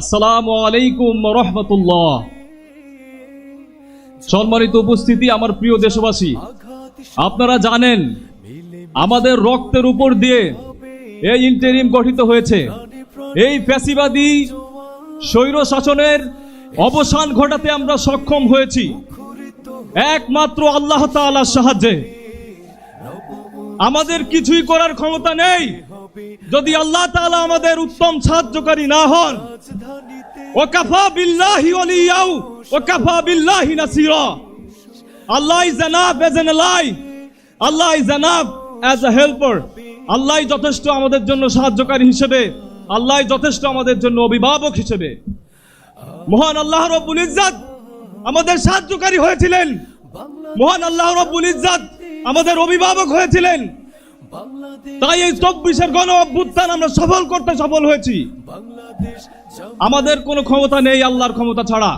আসসালামু আলাইকুম রহমতুল্লাহ। সম্মানিত উপস্থিতি আমার প্রিয় দেশবাসী, আপনারা জানেন আমাদের রক্তের উপর দিয়ে এই ইন্টারিম গঠিত হয়েছে। এই ফ্যাসিবাদী স্বৈর শাসনের অবসান ঘটাতে আমরা সক্ষম হয়েছি। একমাত্র আল্লাহ তাআলার সাহায্যে। আমাদের কিছুই করার ক্ষমতা নেই। যদি আল্লাহ তাআলা আমাদের উত্তম সাহায্যকারী না হন আল্লাহ এজ আল্লাহ অ্যাজ আল্লাহ যথেষ্ট আমাদের জন্য সাহায্যকারী হিসেবে আল্লাহ যথেষ্ট আমাদের জন্য অভিভাবক হিসেবে। মহান আল্লাহ রব্বুল আমাদের সাহায্যকারী হয়েছিলেন। মহান আল্লাহ আমাদের অভিভাবক হয়েছিলেন। তাই এই চব্বিশের গণ অভ্যুত্থান আমরা সফল করতে সফল হয়েছি। আমাদের কোনো ক্ষমতা নেই আল্লাহর ক্ষমতা ছাড়া।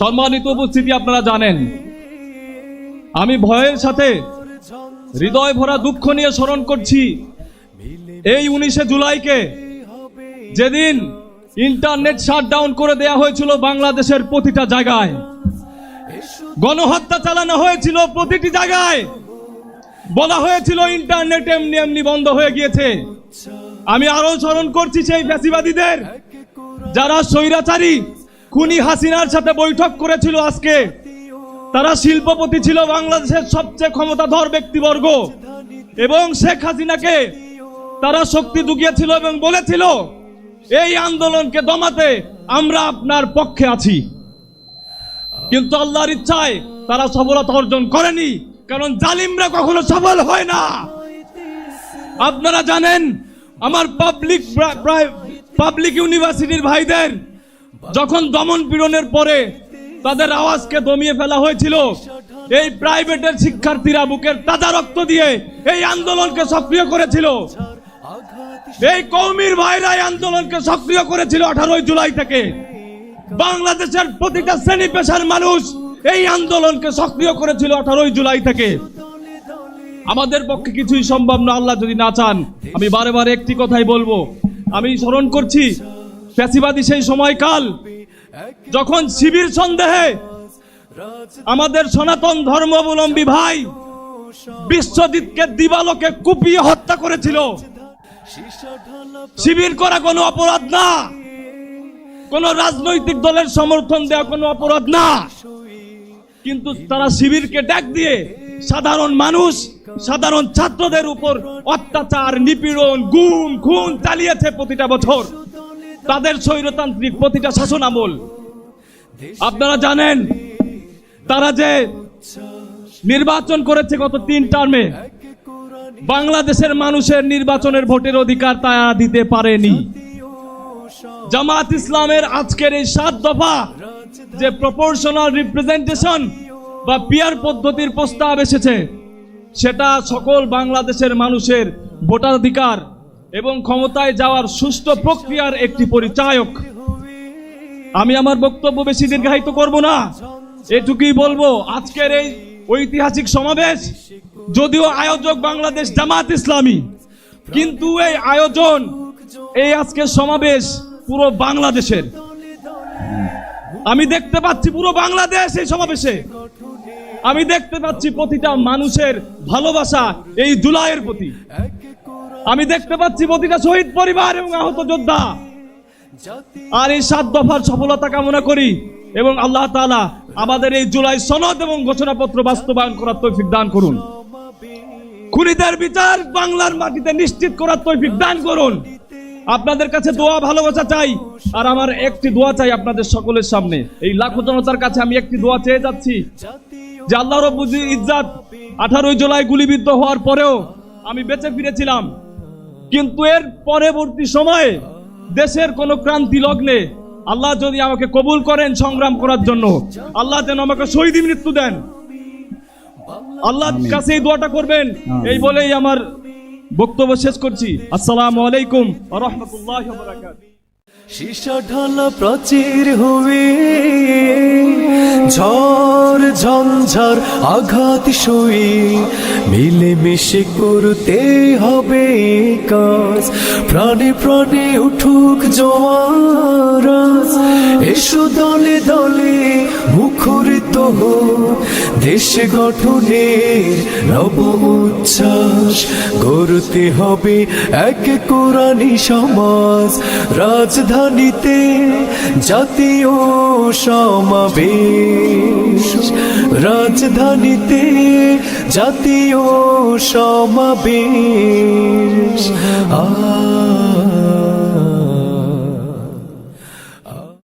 সম্মানিত উপস্থিতি আপনারা জানেন। আমি ভয়ের সাথে হৃদয় ভরা দুঃখ নিয়ে স্মরণ করছি। এই উনিশে জুলাইকে যেদিন ইন্টারনেট শাটডাউন করে দেয়া হয়েছিল বাংলাদেশের প্রতিটা জায়গায়। গণহত্যা চালানো হয়েছিল প্রতিটি জায়গায়। বলা হয়েছিল ইন্টারনেট এমনি এমনি বন্ধ হয়ে গিয়েছে। আমি আরও স্মরণ করছি সেই ফ্যাসিবাদীদের, যারা স্বৈরাচারী খুনি হাসিনার সাথে বৈঠক করেছিল আজকে। তারা শিল্পপতি ছিল বাংলাদেশের সবচেয়ে ক্ষমতাধর ব্যক্তিবর্গ এবং শেখ হাসিনাকে তারা শক্তি দুগিয়েছিল এবং বলেছিল, এই আন্দোলনকে দমাতে আমরা আপনার পক্ষে আছি। কিন্তু আল্লাহর ইচ্ছায় তারা সফলতা অর্জন করেনি। কারণ জালিমরা কখনো সফল হয় না। আপনারা জানেন, আমার পাবলিক পাবলিক ইউনিভার্সিটির ভাইদের যখন দমন পীড়নের পরে তাদের আওয়াজকে দমিয়ে ফেলা হয়েছিল, এই প্রাইভেটের শিক্ষার্থীরা বুকের তাজা রক্ত দিয়ে এই আন্দোলনকে সক্রিয় করেছিল। এই কৌমির ভাইরা এই আন্দোলনকে সক্রিয় করেছিল আঠারোই জুলাই থেকে। বাংলাদেশের প্রতিটা শ্রেণি পেশার মানুষ এই আন্দোলনকে সক্রিয় করেছিল আঠারোই জুলাই থেকে। আমাদের পক্ষে কিছুই সম্ভব না, আল্লাহ যদি না চান। আমি বারে বারে একটি কথাই বলব। আমি স্মরণ করছি, ফ্যাসিবাদী সেই সময়কাল, যখন শিবির সন্দেহে আমাদের সনাতন ধর্মাবলম্বী ভাই বিশ্বজিৎকে দিবালোকে কুপিয়ে হত্যা করেছিল। শিবির করা কোনো অপরাধ না। কোন রাজনৈতিক দলের সমর্থন দেওয়া কোনো অপরাধ না। কিন্তু তারা শিবিরকে ডাক দিয়ে সাধারণ মানুষ, সাধারণ ছাত্রদের উপর অত্যাচার, নিপীড়ন, গুম, খুন চালিয়েছে প্রতিটা বছর। তাদের স্বৈরতান্ত্রিক প্রতিটা শাসন আমল আপনারা জানেন, তারা যে নির্বাচন করেছে গত তিন টার্মে, বাংলাদেশের মানুষের নির্বাচনের ভোটের অধিকার তারা দিতে পারেনি। জামাত ইসলামের আজকের এই সাত দফা যে প্রপোর্শনাল রিপ্রেজেন্টেশন বা পিয়ার পদ্ধতির প্রস্তাব এসেছে, সেটা সকল বাংলাদেশের মানুষের ভোটাধিকার এবং ক্ষমতায় যাওয়ার সুষ্ঠু প্রক্রিয়ার একটি পরিচায়ক। আমি আমার বক্তব্য বেশি দীর্ঘায়িত করব না। এটুকুই বলব, আজকের এই ঐতিহাসিক সমাবেশ যদিও আয়োজক বাংলাদেশ জামাত ইসলামী, কিন্তু এই আয়োজন, এই আজকের সমাবেশ পুরো বাংলাদেশের। আমি দেখতে পাচ্ছি পুরো বাংলাদেশ এই সমাবেশে। আমি দেখতে পাচ্ছি প্রতিটা মানুষের ভালোবাসা এই জুলাইয়ের প্রতি। আমি দেখতে পাচ্ছি প্রতিটা শহীদ পরিবার এবং আহত যোদ্ধা। আর এই সাত দফার সফলতা কামনা করি এবং আল্লাহ তাআলা আমাদের এই জুলাই সনদ এবং ঘোষণাপত্র বাস্তবায়ন করার তৌফিক দান করুন। খুনিদের বিচার বাংলার মাটিতে নিশ্চিত করার তৌফিক দান করুন। আপনাদের কাছে দোয়া ভালোবাসা চাই। আর আমার একটি দোয়া চাই আপনাদের সকলের সামনে। এই লাখো জনতার কাছে আমি একটি দোয়া চেয়ে যাচ্ছি যে আল্লাহ রব্বুল ইজ্জাত আঠারোই জুলাই গুলিবিদ্ধ হওয়ার পরেও আমি বেঁচে ফিরেছিলাম। কিন্তু এর পরবর্তী সময়ে দেশের কোন ক্রান্তি লগ্নে আল্লাহ যদি আমাকে কবুল করেন সংগ্রাম করার জন্য আল্লাহ যেন আমাকে শহীদ মৃত্যু দেন। আল্লাহর কাছে এই দোয়াটা করবেন। এই বলেই আমার বক্তব্য শেষ করছি। আসসালামু আলাইকুম ঝড় আঘাত সয়ে মিলে মিশে করতে হবে কাজ। প্রাণে প্রাণে উঠুক জোয়ার এসো দলে দলে মুখরিত দেশ গঠনের নব উচ্ছ্বাস, গড়তে হবে এক কোরআনি সমাজ। রাজধানীতে জাতীয় সমাবেশ। রাজধানীতে জাতীয় সমাবেশ। আ